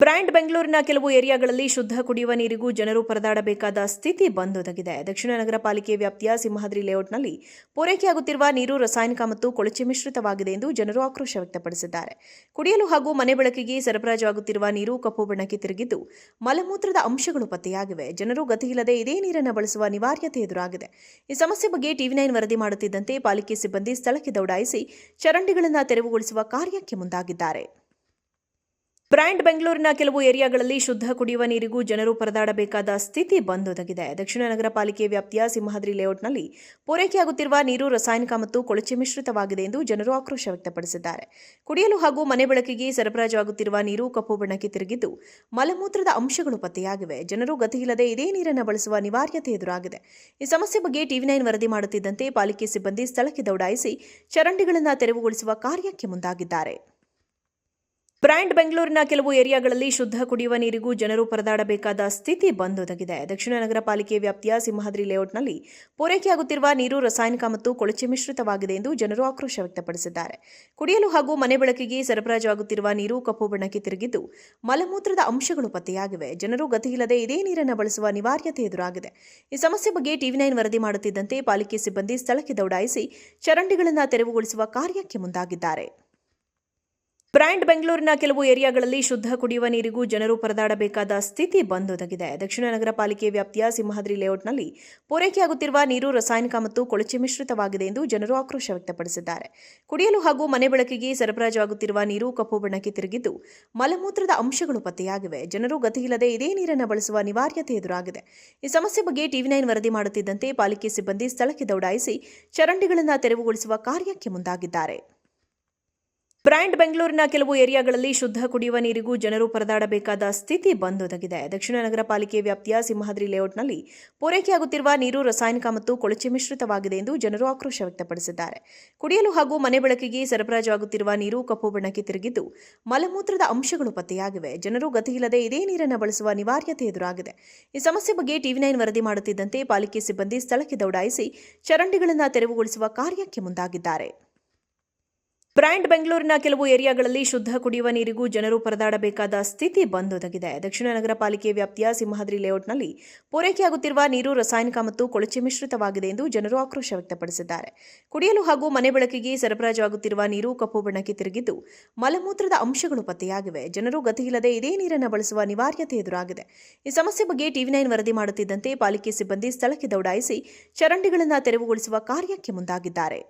Brand ಬೆಂಗಳೂರಿನ ಕೆಲವು ಏರಿಯಾಗಳಲ್ಲಿ ಶುದ್ಧ ಕುಡಿಯುವ ನೀರಿಗೂ ಜನರು ಪರದಾಡಬೇಕಾದ ಸ್ಥಿತಿ ಬಂದೊದಗಿದೆ. ದಕ್ಷಿಣ ನಗರ ಪಾಲಿಕೆ ವ್ಯಾಪ್ತಿಯ ಸಿಂಹಾದ್ರಿ ಲೇಔಟ್ನಲ್ಲಿ ಪೂರೈಕೆಯಾಗುತ್ತಿರುವ ನೀರು ರಾಸಾಯನಿಕ ಮತ್ತು ಕೊಳಚೆ ಮಿಶ್ರಿತವಾಗಿದೆ ಎಂದು ಜನರು ಆಕ್ರೋಶ ವ್ಯಕ್ತಪಡಿಸಿದ್ದಾರೆ. ಕುಡಿಯಲು ಹಾಗೂ ಮನೆ ಬಳಕೆಗೆ ಸರಬರಾಜಾಗುತ್ತಿರುವ ನೀರು ಕಪ್ಪು ಬಣ್ಣಕ್ಕೆ ತಿರುಗಿದ್ದು ಮಲಮೂತ್ರದ ಅಂಶಗಳು ಪತ್ತೆಯಾಗಿವೆ. ಜನರು ಗತಿಯಿಲ್ಲದೆ ಇದೇ ನೀರನ್ನು ಬಳಸುವ ಅನಿವಾರ್ಯತೆ ಎದುರಾಗಿದೆ. ಈ ಸಮಸ್ಯೆ ಬಗ್ಗೆ ಟಿವಿ ನೈನ್ ವರದಿ ಮಾಡುತ್ತಿದ್ದಂತೆ ಪಾಲಿಕೆ ಸಿಬ್ಬಂದಿ ಸ್ಥಳಕ್ಕೆ ದೌಡಾಯಿಸಿ ಚರಂಡಿಗಳನ್ನು ತೆರವುಗೊಳಿಸುವ ಕಾರ್ಯಕ್ಕೆ ಮುಂದಾಗಿದ್ದಾರೆ. ಬ್ರ್ಯಾಂಡ್ ಬೆಂಗಳೂರಿನ ಕೆಲವು ಏರಿಯಾಗಳಲ್ಲಿ ಶುದ್ಧ ಕುಡಿಯುವ ನೀರಿಗೂ ಜನರು ಪರದಾಡಬೇಕಾದ ಸ್ಥಿತಿ ಬಂದೊದಗಿದೆ. ದಕ್ಷಿಣ ನಗರ ಪಾಲಿಕೆ ವ್ಯಾಪ್ತಿಯ ಸಿಂಹಾದ್ರಿ ಲೇಔಟ್ನಲ್ಲಿ ಪೂರೈಕೆಯಾಗುತ್ತಿರುವ ನೀರು ರಾಸಾಯನಿಕ ಮತ್ತು ಕೊಳಚೆ ಮಿಶ್ರಿತವಾಗಿದೆ ಎಂದು ಜನರು ಆಕ್ರೋಶ ವ್ಯಕ್ತಪಡಿಸಿದ್ದಾರೆ. ಕುಡಿಯಲು ಹಾಗೂ ಮನೆ ಬಳಕೆಗೆ ಸರಬರಾಜಾಗುತ್ತಿರುವ ನೀರು ಕಪ್ಪು ಬಣ್ಣಕ್ಕೆ ತಿರುಗಿದ್ದು, ಮಲಮೂತ್ರದ ಅಂಶಗಳು ಪತ್ತೆಯಾಗಿವೆ. ಜನರು ಗತಿಯಿಲ್ಲದೆ ಇದೇ ನೀರನ್ನು ಬಳಸುವ ಅನಿವಾರ್ಯತೆ ಎದುರಾಗಿದೆ. ಈ ಸಮಸ್ಯೆ ಬಗ್ಗೆ ಟಿವಿ ನೈನ್ ವರದಿ ಮಾಡುತ್ತಿದ್ದಂತೆ ಪಾಲಿಕೆ ಸಿಬ್ಬಂದಿ ಸ್ಥಳಕ್ಕೆ ದೌಡಾಯಿಸಿ ಚರಂಡಿಗಳನ್ನು ತೆರವುಗೊಳಿಸುವ ಕಾರ್ಯಕ್ಕೆ ಮುಂದಾಗಿದ್ದಾರೆ. ಬ್ರ್ಯಾಂಡ್ ಬೆಂಗಳೂರಿನ ಕೆಲವು ಏರಿಯಾಗಳಲ್ಲಿ ಶುದ್ಧ ಕುಡಿಯುವ ನೀರಿಗೂ ಜನರು ಪರದಾಡಬೇಕಾದ ಸ್ಥಿತಿ ಬಂದೊದಗಿದೆ. ದಕ್ಷಿಣ ನಗರ ಪಾಲಿಕೆ ವ್ಯಾಪ್ತಿಯ ಸಿಂಹಾದ್ರಿ ಲೇಔಟ್ನಲ್ಲಿ ಪೂರೈಕೆಯಾಗುತ್ತಿರುವ ನೀರು ರಾಸಾಯನಿಕ ಮತ್ತು ಕೊಳಚೆ ಮಿಶ್ರಿತವಾಗಿದೆ ಎಂದು ಜನರು ಆಕ್ರೋಶ ವ್ಯಕ್ತಪಡಿಸಿದ್ದಾರೆ. ಕುಡಿಯಲು ಹಾಗೂ ಮನೆ ಬಳಕೆಗೆ ಸರಬರಾಜಾಗುತ್ತಿರುವ ನೀರು ಕಪ್ಪು ಬಣ್ಣಕ್ಕೆ ತಿರುಗಿದ್ದು, ಮಲಮೂತ್ರದ ಅಂಶಗಳು ಪತ್ತೆಯಾಗಿವೆ. ಜನರು ಗತಿಯಿಲ್ಲದೆ ಇದೇ ನೀರನ್ನು ಬಳಸುವ ಅನಿವಾರ್ಯತೆ ಎದುರಾಗಿದೆ. ಈ ಸಮಸ್ಯೆ ಬಗ್ಗೆ ಟಿವಿ ನೈನ್ ವರದಿ ಮಾಡುತ್ತಿದ್ದಂತೆ ಪಾಲಿಕೆ ಸಿಬ್ಬಂದಿ ಸ್ಥಳಕ್ಕೆ ದೌಡಾಯಿಸಿ ಚರಂಡಿಗಳನ್ನು ತೆರವುಗೊಳಿಸುವ ಕಾರ್ಯಕ್ಕೆ ಮುಂದಾಗಿದ್ದಾರೆ. ಬ್ರ್ಯಾಂಡ್ ಬೆಂಗಳೂರಿನ ಕೆಲವು ಏರಿಯಾಗಳಲ್ಲಿ ಶುದ್ಧ ಕುಡಿಯುವ ನೀರಿಗೂ ಜನರು ಪರದಾಡಬೇಕಾದ ಸ್ಥಿತಿ ಬಂದೊದಗಿದೆ. ದಕ್ಷಿಣ ನಗರ ಪಾಲಿಕೆ ವ್ಯಾಪ್ತಿಯ ಸಿಂಹಾದ್ರಿ ಲೇಔಟ್ನಲ್ಲಿ ಪೂರೈಕೆಯಾಗುತ್ತಿರುವ ನೀರು ರಾಸಾಯನಿಕ ಮತ್ತು ಕೊಳಚೆ ಮಿಶ್ರಿತವಾಗಿದೆ ಎಂದು ಜನರು ಆಕ್ರೋಶ ವ್ಯಕ್ತಪಡಿಸಿದ್ದಾರೆ. ಕುಡಿಯಲು ಹಾಗೂ ಮನೆ ಬಳಕೆಗೆ ಸರಬರಾಜಾಗುತ್ತಿರುವ ನೀರು ಕಪ್ಪು ಬಣ್ಣಕ್ಕೆ ತಿರುಗಿದ್ದು, ಮಲಮೂತ್ರದ ಅಂಶಗಳು ಪತ್ತೆಯಾಗಿವೆ. ಜನರು ಗತಿಯಿಲ್ಲದೆ ಇದೇ ನೀರನ್ನು ಬಳಸುವ ಅನಿವಾರ್ಯತೆ ಎದುರಾಗಿದೆ. ಈ ಸಮಸ್ಯೆ ಬಗ್ಗೆ ಟಿವಿ ನೈನ್ ವರದಿ ಮಾಡುತ್ತಿದ್ದಂತೆ ಪಾಲಿಕೆ ಸಿಬ್ಬಂದಿ ಸ್ಥಳಕ್ಕೆ ದೌಡಾಯಿಸಿ ಚರಂಡಿಗಳನ್ನು ತೆರವುಗೊಳಿಸುವ ಕಾರ್ಯಕ್ಕೆ ಮುಂದಾಗಿದ್ದಾರೆ. ಬ್ರ್ಯಾಂಡ್ ಬೆಂಗಳೂರಿನ ಕೆಲವು ಏರಿಯಾಗಳಲ್ಲಿ ಶುದ್ಧ ಕುಡಿಯುವ ನೀರಿಗೂ ಜನರು ಪರದಾಡಬೇಕಾದ ಸ್ಥಿತಿ ಬಂದೊದಗಿದೆ. ದಕ್ಷಿಣ ನಗರ ಪಾಲಿಕೆ ವ್ಯಾಪ್ತಿಯ ಸಿಂಹಾದ್ರಿ ಲೇಔಟ್ನಲ್ಲಿ ಪೂರೈಕೆಯಾಗುತ್ತಿರುವ ನೀರು ರಾಸಾಯನಿಕ ಮತ್ತು ಕೊಳಚೆ ಮಿಶ್ರಿತವಾಗಿದೆ ಎಂದು ಜನರು ಆಕ್ರೋಶ ವ್ಯಕ್ತಪಡಿಸಿದ್ದಾರೆ. ಕುಡಿಯಲು ಹಾಗೂ ಮನೆ ಬಳಕೆಗೆ ಸರಬರಾಜು ಆಗುತ್ತಿರುವ ನೀರು ಕಪ್ಪು ಬಣ್ಣಕ್ಕೆ ತಿರುಗಿದ್ದು, ಮಲಮೂತ್ರದ ಅಂಶಗಳು ಪತ್ತೆಯಾಗಿವೆ. ಜನರು ಗತಿಯಿಲ್ಲದೆ ಇದೇ ನೀರನ್ನು ಬಳಸುವ ಅನಿವಾರ್ಯತೆ ಎದುರಾಗಿದೆ. ಈ ಸಮಸ್ಯೆ ಬಗ್ಗೆ ಟಿವಿ ನೈನ್ ವರದಿ ಮಾಡುತ್ತಿದ್ದಂತೆ ಪಾಲಿಕೆ ಸಿಬ್ಬಂದಿ ಸ್ಥಳಕ್ಕೆ ದೌಡಾಯಿಸಿ ಚರಂಡಿಗಳನ್ನು ತೆರವುಗೊಳಿಸುವ ಕಾರ್ಯಕ್ಕೆ ಮುಂದಾಗಿದ್ದಾರೆ. ಬ್ರ್ಯಾಂಡ್ ಬೆಂಗಳೂರಿನ ಕೆಲವು ಏರಿಯಾಗಳಲ್ಲಿ ಶುದ್ಧ ಕುಡಿಯುವ ನೀರಿಗೂ ಜನರು ಪರದಾಡಬೇಕಾದ ಸ್ಥಿತಿ ಬಂದೊದಗಿದೆ. ದಕ್ಷಿಣ ನಗರ ಪಾಲಿಕೆ ವ್ಯಾಪ್ತಿಯ ಸಿಂಹಾದ್ರಿ ಲೇಔಟ್ನಲ್ಲಿ ಪೂರೈಕೆಯಾಗುತ್ತಿರುವ ನೀರು ರಾಸಾಯನಿಕ ಮತ್ತು ಕೊಳಚೆ ಮಿಶ್ರಿತವಾಗಿದೆ ಎಂದು ಜನರು ಆಕ್ರೋಶ ವ್ಯಕ್ತಪಡಿಸಿದ್ದಾರೆ. ಕುಡಿಯಲು ಹಾಗೂ ಮನೆ ಬಳಕೆಗೆ ಸರಬರಾಜಾಗುತ್ತಿರುವ ನೀರು ಕಪ್ಪು ಬಣ್ಣಕ್ಕೆ ತಿರುಗಿದ್ದು, ಮಲಮೂತ್ರದ ಅಂಶಗಳು ಪತ್ತೆಯಾಗಿವೆ. ಜನರು ಗತಿಯಿಲ್ಲದೆ ಇದೇ ನೀರನ್ನು ಬಳಸುವ ಅನಿವಾರ್ಯತೆ ಎದುರಾಗಿದೆ. ಈ ಸಮಸ್ಯೆ ಬಗ್ಗೆ ಟಿವಿ ನೈನ್ ವರದಿ ಮಾಡುತ್ತಿದ್ದಂತೆ ಪಾಲಿಕೆ ಸಿಬ್ಬಂದಿ ಸ್ಥಳಕ್ಕೆ ದೌಡಾಯಿಸಿ ಚರಂಡಿಗಳನ್ನು ತೆರವುಗೊಳಿಸುವ ಕಾರ್ಯಕ್ಕೆ ಮುಂದಾಗಿದ್ದಾರೆ.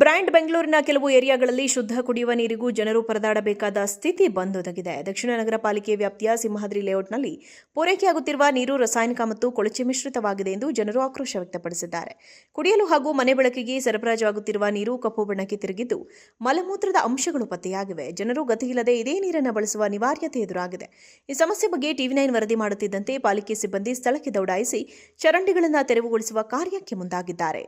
ಬ್ರ್ಯಾಂಡ್ ಬೆಂಗಳೂರಿನ ಕೆಲವು ಏರಿಯಾಗಳಲ್ಲಿ ಶುದ್ಧ ಕುಡಿಯುವ ನೀರಿಗೂ ಜನರು ಪರದಾಡಬೇಕಾದ ಸ್ಥಿತಿ ಬಂದೊದಗಿದೆ. ದಕ್ಷಿಣ ನಗರ ಪಾಲಿಕೆ ವ್ಯಾಪ್ತಿಯ ಸಿಂಹಾದ್ರಿ ಲೇಔಟ್ನಲ್ಲಿ ಪೂರೈಕೆಯಾಗುತ್ತಿರುವ ನೀರು ರಾಸಾಯನಿಕ ಮತ್ತು ಕೊಳಚೆ ಮಿಶ್ರಿತವಾಗಿದೆ ಎಂದು ಜನರು ಆಕ್ರೋಶ ವ್ಯಕ್ತಪಡಿಸಿದ್ದಾರೆ. ಕುಡಿಯಲು ಹಾಗೂ ಮನೆ ಬಳಕೆಗೆ ಸರಬರಾಜು ಆಗುತ್ತಿರುವ ನೀರು ಕಪ್ಪು ಬಣ್ಣಕ್ಕೆ ತಿರುಗಿದ್ದು, ಮಲಮೂತ್ರದ ಅಂಶಗಳು ಪತ್ತೆಯಾಗಿವೆ. ಜನರು ಗತಿಯಿಲ್ಲದೆ ಇದೇ ನೀರನ್ನು ಬಳಸುವ ಅನಿವಾರ್ಯತೆ ಎದುರಾಗಿದೆ. ಈ ಸಮಸ್ಯೆ ಬಗ್ಗೆ ಟಿವಿ ನೈನ್ ವರದಿ ಮಾಡುತ್ತಿದ್ದಂತೆ ಪಾಲಿಕೆ ಸಿಬ್ಬಂದಿ ಸ್ಥಳಕ್ಕೆ ದೌಡಾಯಿಸಿ ಚರಂಡಿಗಳನ್ನು ತೆರವುಗೊಳಿಸುವ ಕಾರ್ಯಕ್ಕೆ ಮುಂದಾಗಿದ್ದಾರೆ.